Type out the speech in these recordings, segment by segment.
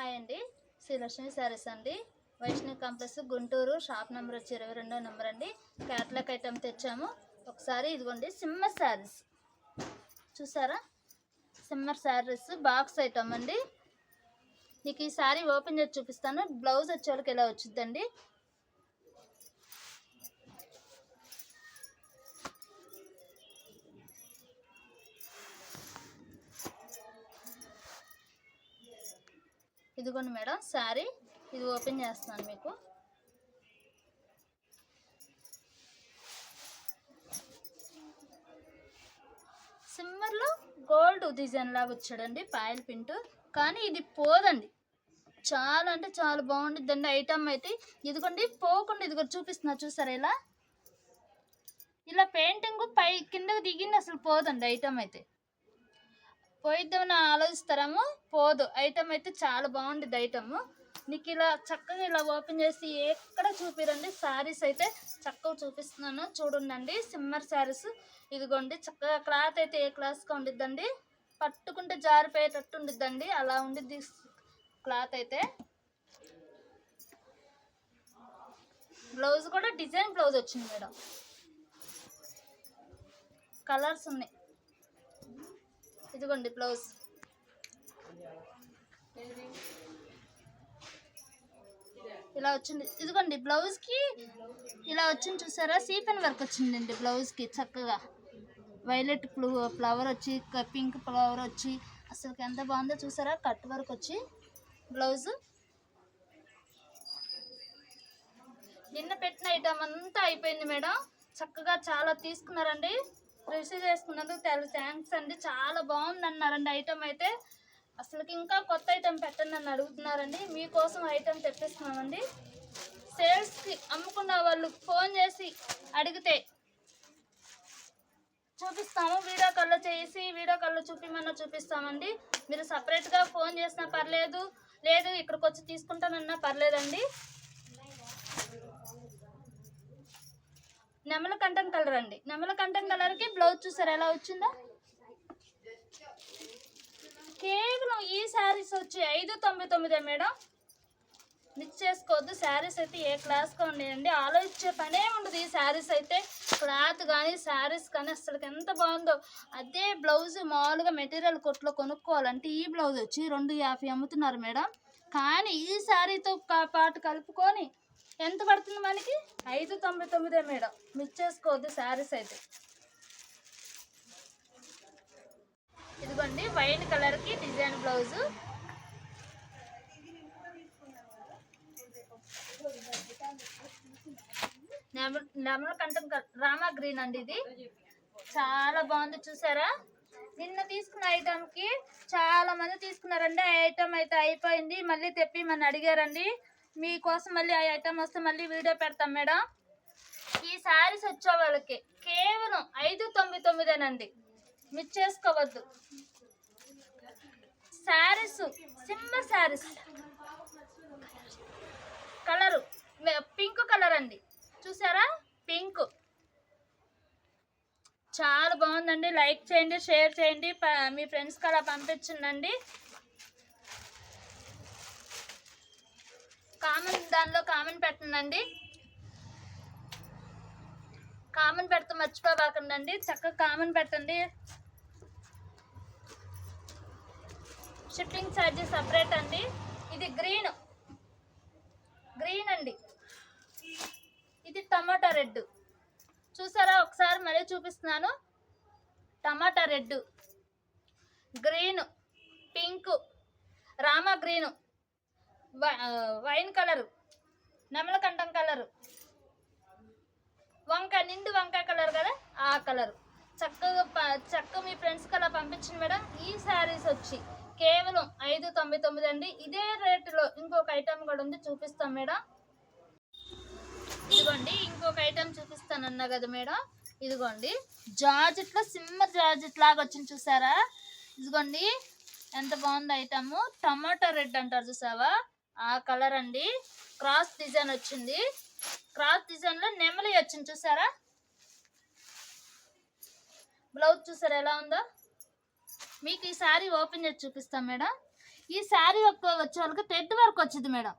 Hi అండి Srilakshmi sarees అండి. Vaishnavi complex Guntur shop number వచ్చి ఇరవై రెండో నెంబర్ అండి. క్యాట్లాగ్ ఐటమ్ తెచ్చాము. ఒకసారి ఇదిగోండి సిమ్మర్ శారీస్. చూసారా? సిమ్మర్ శారీస్ బాక్స్ ఐటమ్ అండి. మీకు ఈ శారీ ఓపెన్ చేసి చూపిస్తాను. బ్లౌజ్ వచ్చేవాళ్ళకి ఎలా వచ్చిందండి ఇదిగోండి మేడం శారీ ఇది ఓపెన్ చేస్తున్నాను మీకు. సిమ్మర్లో గోల్డ్ డిజైన్ లాగా వచ్చాడండి పాయల్ పింటు కానీ ఇది పోదండి. చాలా అంటే చాలా బాగుండిద్దండి ఐటమ్ అయితే. ఇదిగోండి పోకుండా ఇదిగో చూపిస్తున్నా చూసారా ఇలా? ఇలా పెయింటింగ్ పై కిందకు దిగింది అసలు పోదండి ఐటమ్ అయితే. పోయిద్దామని ఆలోచిస్తారేమో? పోదు. ఐటమ్ అయితే చాలా బాగుండేది ఐటమ్. నీకు ఇలా చక్కగా ఇలా ఓపెన్ చేసి ఎక్కడ చూపిరండి? శారీస్ అయితే చక్కగా చూపిస్తున్నాను. చూడండి సిమ్మర్ శారీస్. ఇదిగోండి. చక్కగా క్లాత్ అయితే ఏ క్లాస్గా ఉండిద్దండి? పట్టుకుంటే జారిపోయేటట్టు ఉండిద్దండి. అలా ఉండిద్ది క్లాత్ అయితే. బ్లౌజ్ కూడా డిజైన్ బ్లౌజ్ వచ్చింది మేడం. కలర్స్ ఉన్నాయి. ఇదిగోండి బ్లౌజ్. ఇలా వచ్చింది. ఇదిగోండి బ్లౌజ్కి ఇలా వచ్చింది చూసారా? సీపెన్ వర్క్ వచ్చిందండి బ్లౌజ్కి చక్కగా. వైలెట్ ఫ్లవర్ వచ్చి పింక్ ఫ్లవర్ వచ్చి అసలు ఎంత బాగుందో చూసారా? కట్ వర్క్ వచ్చి బ్లౌజ్. నిన్న పెట్టిన ఐటమ్ అంతా అయిపోయింది మేడం. చక్కగా చాలా తీసుకున్నారండి. రిసీవ్ చేసుకున్నందుకు చాలా థ్యాంక్స్ అండి. చాలా బాగుంది అన్నారండి ఐటమ్ అయితే. అసలుకి ఇంకా కొత్త ఐటమ్ పెట్టండి అని అడుగుతున్నారండి. మీకోసం ఐటమ్ తెప్పిస్తున్నామండి. సేల్స్కి అమ్ముకున్న వాళ్ళు ఫోన్ చేసి అడిగితే చూపిస్తాము. వీడియో కాల్లో చేసి వీడియో కాల్లో చూపిమన్నా చూపిస్తామండి. మీరు సపరేట్గా ఫోన్ చేసినా పర్లేదు లేదు ఇక్కడికి వచ్చి తీసుకుంటానన్నా పర్లేదండి. నెమల కంఠం కలర్ అండి. నెమల కంఠం కలర్కి బ్లౌజ్ చూసారు? ఎలా వచ్చిందో? కేవలం ఈ శారీస్ వచ్చి ఐదు తొంభై తొమ్మిదే మేడం. మిక్స్ చేసుకోవద్దు. శారీస్ అయితే ఏ క్లాస్గా ఉండేయండి ఆలోచించే పనే ఉండదు ఈ శారీస్ అయితే. క్లాత్ కానీ శారీస్ కానీ అసలు ఎంత బాగుందో. అదే బ్లౌజ్ మామూలుగా మెటీరియల్ కొట్లో కొనుక్కోవాలంటే ఈ బ్లౌజ్ వచ్చి రెండు యాభై అమ్ముతున్నారు మేడం. కానీ ఈ శారీతో పాటు కలుపుకొని ఎంత పడుతుంది మనకి? ఐదు తొంభై తొమ్మిదే మేడం. మిస్ చేసుకోవద్దు శారీస్ అయితే. ఇదిగోండి వైట్ కలర్కి డిజైన్ బ్లౌజు. నెమల కంఠం రామా గ్రీన్ అండి ఇది. చాలా బాగుంది చూసారా? నిన్న తీసుకున్న ఐటమ్కి చాలా మంది తీసుకున్నారండి. ఆ ఐటమ్ అయితే అయిపోయింది. మళ్ళీ తెప్పి మన అడిగారండి. మీకోసం మళ్ళీ ఆ ఐటమ్ వస్తే మళ్ళీ వీడియో పెడతాం మేడం. ఈ శారీస్ వచ్చే వాళ్ళకి కేవలం ఐదు తొమ్మిది తొమ్మిదేనండి. మిస్ చేసుకోవద్దు sarees simple sarees colour pink colour అండి. చూసారా? పింక్. చాలా బాగుందండి. లైక్ చేయండి షేర్ చేయండి. మీ ఫ్రెండ్స్కి అలా పంపించండి. కామెంట్ దానిలో కామెంట్ పెట్టండి కామెంట్ పెడతా మర్చిపోబాకండి చక్కగా కామెంట్ పెట్టండి. షిప్పింగ్ ఛార్జెస్ సపరేట్ అండి. ఇది గ్రీన్. గ్రీన్ అండి. ఇది టమాటా రెడ్. చూసారా? ఒకసారి మరీ చూపిస్తున్నాను. Tomato red. Green. Pink. Rama green. Wine colour నెమలకంఠం colour వంకాయ నిండు వంకాయ కలర్ కదా ఆ కలర్. చక్కగా ప- చక్కగా మీ ఫ్రెండ్స్కి అలా పంపించండి మేడం. ఈ శారీస్ వచ్చి కేవలం ఐదు తొంభై తొమ్మిది అండి. ఇదే రేటులో ఇంకొక ఐటమ్ కూడా ఉంది చూపిస్తాం మేడం. ఇదిగోండి ఇంకొక ఐటమ్ చూపిస్తానన్నా కదా మేడం. ఇదిగోండి జార్జెట్లో సిమ్మర్ జార్జెట్ లాగా వచ్చింది చూసారా? ఇదిగోండి ఎంత బాగుంది ఐటమ్ టమాటో రెడ్ అంటారు చూసావా? ఆ కలర్ అండి. క్రాస్ డిజైన్ వచ్చింది. క్రాస్ డిజైన్లో నెమలి వచ్చింది చూసారా? బ్లౌజ్ చూసారా ఎలా ఉందో? మీకు ఈ శారీ ఓపెన్ చేసి చూపిస్తాం మేడం. ఈ శారీ వచ్చే వాళ్ళకి టెడ్ వర్క్ వచ్చింది మేడం.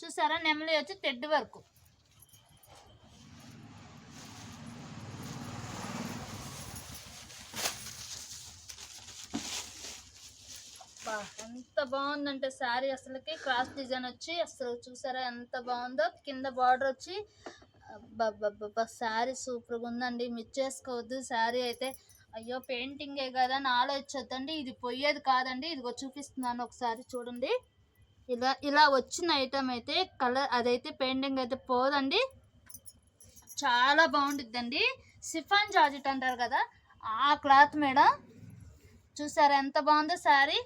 చూసారా? నెమలి వచ్చి టెడ్ వర్క్. అబ్బా, ఎంత బాగుందంటే శారీ అసలుకి. క్రాస్ డిజైన్ వచ్చి అసలు చూసారా ఎంత బాగుందో. కింద బార్డర్ వచ్చి అబ్బబ్బబ్బబ్బా శారీ సూపర్గా ఉందండి. మిస్ చేసుకోవద్దు శారీ అయితే. అయ్యో పెయింటింగే కదా అని ఆలోచించొద్దండి. ఇది పోయేది కాదండి. ఇదిగో చూపిస్తున్నాను ఒకసారి చూడండి. ఇలా ఇలా వచ్చిన ఐటమ్ అయితే కలర్ అదైతే పెయింటింగ్ అయితే పోదండి. చాలా బాగుండిద్దండి. సిఫాన్ జార్జెట్ అంటారు కదా ఆ క్లాత్ మేడం. చూసారా ఎంత బాగుందో శారీ.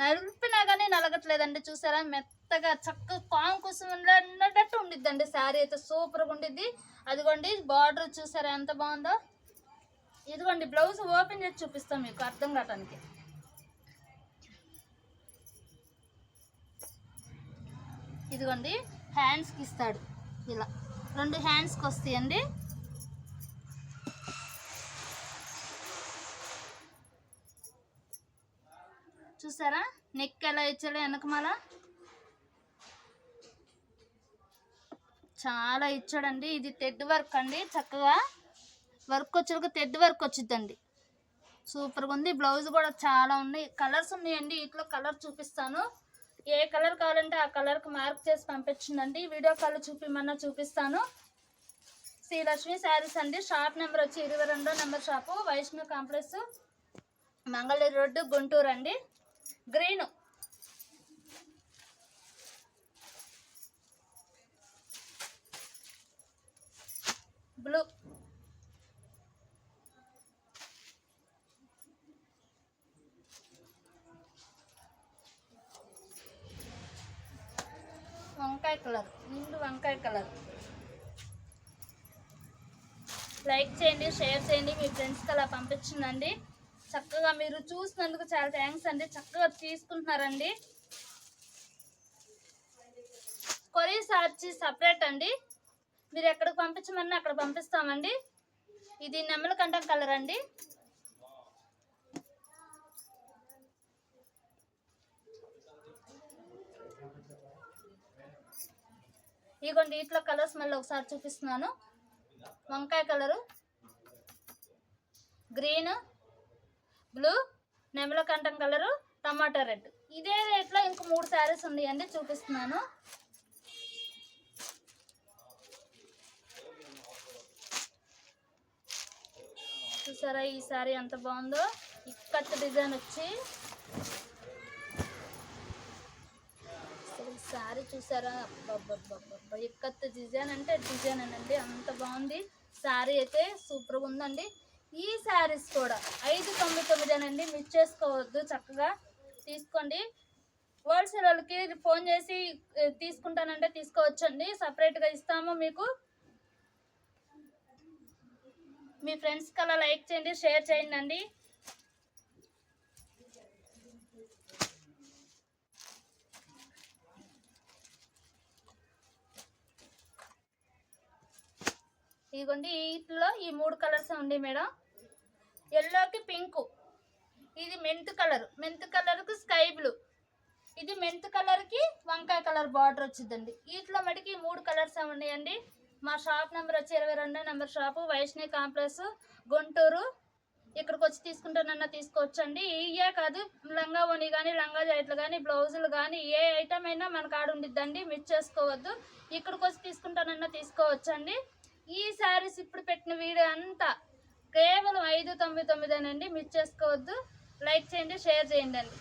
నలిపినా కానీ నలగట్లేదండి. చూసారా? మెత్తగా చక్కగా కాంగ్ కోసం ఉండేటట్టు ఉండిద్దండి శారీ అయితే. సూపర్గా ఉండిద్ది. అదిగోండి బార్డర్ చూసారా? ఎంత బాగుందో? ఇదిగోండి బ్లౌజ్ ఓపెన్ చేసి చూపిస్తాం మీకు అర్థం కావటానికి. ఇదిగోండి హ్యాండ్స్కి ఇస్తాడు. ఇలా రెండు హ్యాండ్స్కి వస్తాయండి. చూసారా? నెక్ ఎలా ఇచ్చాడు వెనకమాల చాలా ఇచ్చాడండి. ఇది తెడ్ వర్క్ అండి చక్కగా. వర్క్ వచ్చేందుకు తెడ్ వర్క్ వచ్చిందండి సూపర్గా ఉంది. బ్లౌజ్ కూడా చాలా ఉన్నాయి. కలర్స్ ఉన్నాయండి. వీటిలో కలర్ చూపిస్తాను. ఏ కలర్ కావాలంటే ఆ కలర్కి మార్క్ చేసి పంపించిందండి వీడియో కాల్ చూపిమన్నా చూపిస్తాను. శ్రీలక్ష్మి శారీస్ అండి. షాప్ నెంబర్ వచ్చి ఇరవై రెండో number shop. Vaishnav complex Mangalagiri road Guntur అండి. గ్రీన్. బ్లూ. వంకాయ కలర్. ముందు వంకాయ కలర్. లైక్ చేయండి షేర్ చేయండి. మీ ఫ్రెండ్స్కి అలా పంపించిందండి. చక్కగా మీరు చూసినందుకు చాలా థ్యాంక్స్ అండి. చక్కగా తీసుకుంటున్నారండి. కొరియా చార్జీ సపరేట్ అండి. మీరు ఎక్కడికి పంపించమన్నా అక్కడ పంపిస్తామండి. ఇది నెమ్మల కలర్ అండి. ఇదిగోండి ఇట్లా కలర్స్ మళ్ళీ ఒకసారి చూపిస్తున్నాను. వంకాయ కలరు గ్రీన్ బ్లూ నెమల కంఠం కలరు టమాటా రెడ్. ఇదే రేట్లో ఇంకో మూడు శారీస్ ఉన్నాయండి చూపిస్తున్నాను. చూసారా ఈ శారీ ఎంత బాగుందో? ఇక్కత్ డిజైన్ వచ్చి. శారీ చూసారా? అబ్బబ్బబ్బబ్బబ్బ. ఇక్కత్ డిజైన్ అంటే డిజైన్ అండి అంత బాగుంది. శారీ అయితే సూపర్గా ఉందండి. ఈ శారీస్ కూడా ఐదు తొమ్మిది తొమ్మిదేనండి. మిస్ చేసుకోవద్దు చక్కగా తీసుకోండి. హోల్సేల్ వాళ్ళకి ఫోన్ చేసి తీసుకుంటానంటే తీసుకోవచ్చండి. సపరేట్గా ఇస్తాము మీకు. మీ ఫ్రెండ్స్కి అలా లైక్ చేయండి షేర్ చేయండి అండి ఇదిగోండి వీటిలో ఈ మూడు కలర్స్ ఉంది మేడం. ఒకటి పింక్. ఇది మెంత్ కలర్. మెంత్ కలర్కి స్కై బ్లూ. ఇది మెంత్ కలర్కి వంకాయ కలర్ బార్డర్ వచ్చిందండి. వీటిలో మటుకి మూడు కలర్స్ ఉన్నాయండి మా షాప్ నెంబర్ వచ్చి ఇరవై రెండో number shop Vaishnavi complex Guntur. ఇక్కడికి వచ్చి తీసుకుంటానన్నా తీసుకోవచ్చండి. ఇవే కాదు లంగా ఓని కానీ లంగా జైట్లు కానీ బ్లౌజులు కానీ ఏ ఐటమ్ అయినా మన కాడ ఉండిద్దండి. మిస్ చేసుకోవద్దు. ఇక్కడికి వచ్చి తీసుకుంటానన్నా తీసుకోవచ్చండి. ఈ శారీస్ ఇప్పుడు పెట్టిన వీడియో అంతా కేవలం ఐదు తొమ్మిది తొమ్మిదేనండి. మిస్ చేసుకోవద్దు. లైక్ చేయండి షేర్ చేయండి అండి.